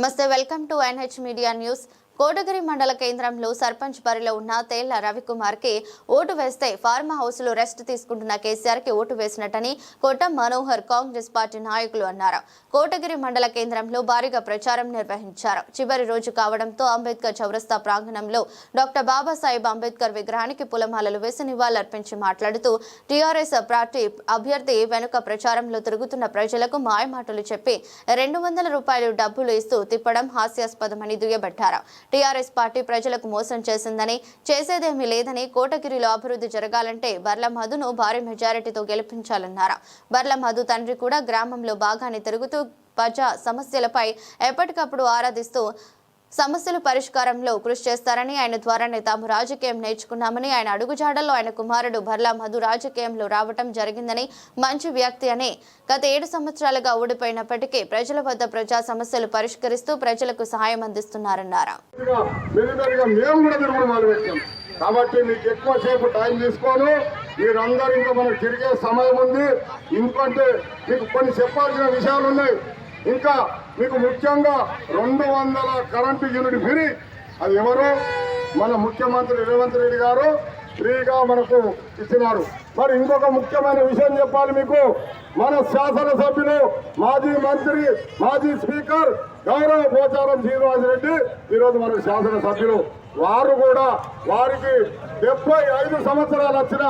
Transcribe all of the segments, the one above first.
నమస్తే welcome to NH media news. Kotagiri మండల కేంద్రంలో సర్పంచ్ బరిలో ఉన్న తేళ్ళ రవికుమార్కి ఓటు వేస్తే ఫార్మా హౌస్లో రెస్ట్ తీసుకుంటున్న కేసీఆర్కి ఓటు వేసినట్టని కోట మనోహర్ కాంగ్రెస్ పార్టీ నాయకులు అన్నారు. కోటగిరి మండల కేంద్రంలో భారీగా ప్రచారం నిర్వహించారు. చివరి రోజు కావడంతో అంబేద్కర్ చౌరస్తా ప్రాంగణంలో డాక్టర్ బాబాసాహెబ్ అంబేద్కర్ విగ్రహానికి పూలమాలలు వేసి నివాళులర్పించి మాట్లాడుతూ టీఆర్ఎస్ పార్టీ అభ్యర్థి వెనుక ప్రచారంలో తిరుగుతున్న ప్రజలకు మాయమాటలు చెప్పి రెండు వందల రూపాయలు డబ్బులు ఇస్తూ తిప్పడం హాస్యాస్పదమని దుయ్యబట్టారు. టీఆర్ఎస్ పార్టీ ప్రజలకు మోసం చేసిందని చేసేదేమీ లేదని కోటగిరిలో అభివృద్ధి జరగాలంటే బర్ల మధును భారీ మెజారిటీతో గెలిపించాలన్నారు? బర్ల మధు తండ్రి కూడా గ్రామంలో బాగానే తిరుగుతూ ప్రజా సమస్యలపై ఎప్పటికప్పుడు ఆరాధిస్తూ సమస్యల పరిష్కారంలో కృషి చేస్తారని ఆయన ద్వారానే తాము రాజకీయం నేర్చుకున్నామని ఆయన అడుగుజాడల్లో ఆయన కుమారుడు భర్లా మధు రాజకీయంలో రావటం జరిగిందని మంచి వ్యక్తి అని గత ఏడు సంవత్సరాలుగా ఓడిపోయినప్పటికీ ప్రజల వద్ద ప్రజా సమస్యలు పరిష్కరిస్తూ ప్రజలకు సహాయం అందిస్తున్నారన్నారు. కాబట్టి మీకు ఎక్కువ సేపు టైం తీసుకోను. మీరందరూ ఇంకా మనకు తిరిగే సమయం ఉంది. ఇంకంటే మీకు కొన్ని చెప్పాల్సిన విషయాలు ఉన్నాయి. ఇంకా మీకు ముఖ్యంగా రెండు వందల కరెంటు యూనిట్ ఫ్రీ అది ఎవరు? మన ముఖ్యమంత్రి రేవంత్ రెడ్డి గారు ఫ్రీగా మనకు ఇచ్చినారు. మరి ఇంకొక ముఖ్యమైన విషయం చెప్పాలి మీకు. మన శాసనసభ్యులు మాజీ మంత్రి మాజీ స్పీకర్ గౌరవ పోచారం శ్రీనివాసరెడ్డి ఈరోజు మన శాసనసభ్యులు. వారు కూడా వారికి డెబ్బై ఐదు సంవత్సరాలు వచ్చిన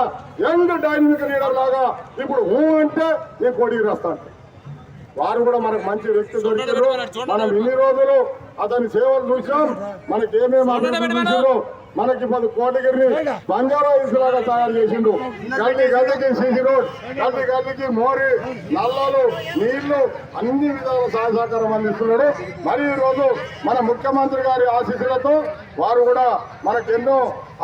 యంగ్ డైనమిక్ లీడర్ లాగా ఇప్పుడు ఊ అంటే నేను కొడిగి రాస్తాను వారు కూడా మనకు మంచి వ్యక్తి దొరికారు. మనం ఇన్ని రోజులు అతని సేవలు చూసాం మనకి ఏమేమి అభివృద్ధి చూసిందో మనకి ఇప్పుడు కోటగిరిని బంజారా హిల్స్ లాగా తయారు చేసిండు. గల్లి గల్లికి సీసీ రోడ్ గల్లి గల్లికి మోరి నల్లలు నీళ్ళు అన్ని విధాల సహాయ సహకారం అందిస్తున్నాడు. మరి ఈ రోజు మన ముఖ్యమంత్రి గారి ఆశీస్సులతో వారు కూడా మనకు ఎన్నో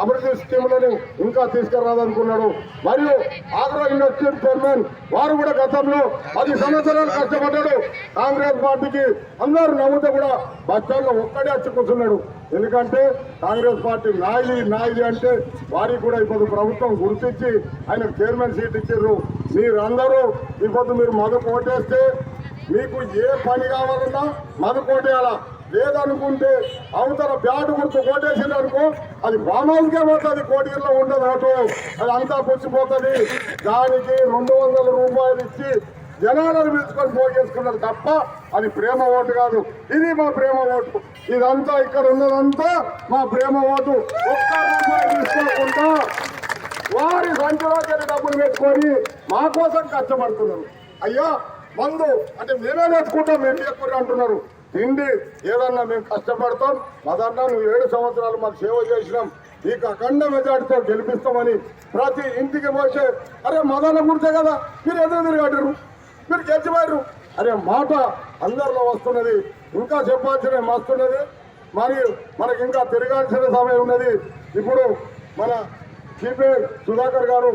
అభివృద్ధి స్కీములను ఇంకా తీసుకురాదనుకున్నాడు మరియు ఆగ్రో ఇండస్ట్రీ చైర్మన్ వారు కూడా గతంలో పది సంవత్సరాలు కష్టపడ్డాడు. కాంగ్రెస్ పార్టీకి అందరూ నవ్వుతూ కూడా బస్టాండ్లో ఒక్కడే వచ్చి కూర్చున్నాడు. ఎందుకంటే కాంగ్రెస్ పార్టీ నాయది నాయది అంటే వారికి కూడా ఇప్పుడు ప్రభుత్వం గుర్తించి ఆయన చైర్మన్ సీట్ ఇచ్చారు. మీరందరూ ఇప్పుడు మీరు మధు కోటేస్తే మీకు ఏ పని కావాలన్నా మధు కోటేయాలా లేదనుకుంటే అవతల బ్యాట్ గుర్తు కోటేసింది అనుకో అది వామాలకే పోతుంది కోటిలో ఉండదు ఆటో. అది అంతా పుచ్చిపోతుంది. దానికి రెండు వందల రూపాయలు ఇచ్చి జనాలను పిలుచుకొని పోగేసుకున్నారు తప్ప అది ప్రేమ ఓటు కాదు. ఇది మా ప్రేమ ఓటు. ఇదంతా ఇక్కడ ఉన్నదంతా మా ప్రేమ ఓటు. ఒక్క రూపాయి తీసుకోకుండా వారి సంచులోకి డబ్బులు పెట్టుకొని మా కోసం కష్టపడుతున్నారు. అయ్యా మందు అంటే మేమే నేర్చుకుంటాం మేము ఎక్కువ అంటున్నారు. తిండి ఏదన్నా మేము కష్టపడతాం మదన్నా నువ్వు ఏడు సంవత్సరాలు మాకు సేవ చేసినాం నీకు అఖండ మెజార్టీతో గెలిపిస్తామని ప్రతి ఇంటికి పోసే అరే మదన గుర్తే కదా మీరు ఎదురు తిరిగారు మీరు గెలిచిపోయారు అరే మాట అందరిలో వస్తున్నది ఇంకా చెప్పాల్సిన వస్తున్నది మరియు మనకి ఇంకా తిరగాల్సిన సమయం ఉన్నది. ఇప్పుడు మన సిపిఐ సుధాకర్ గారు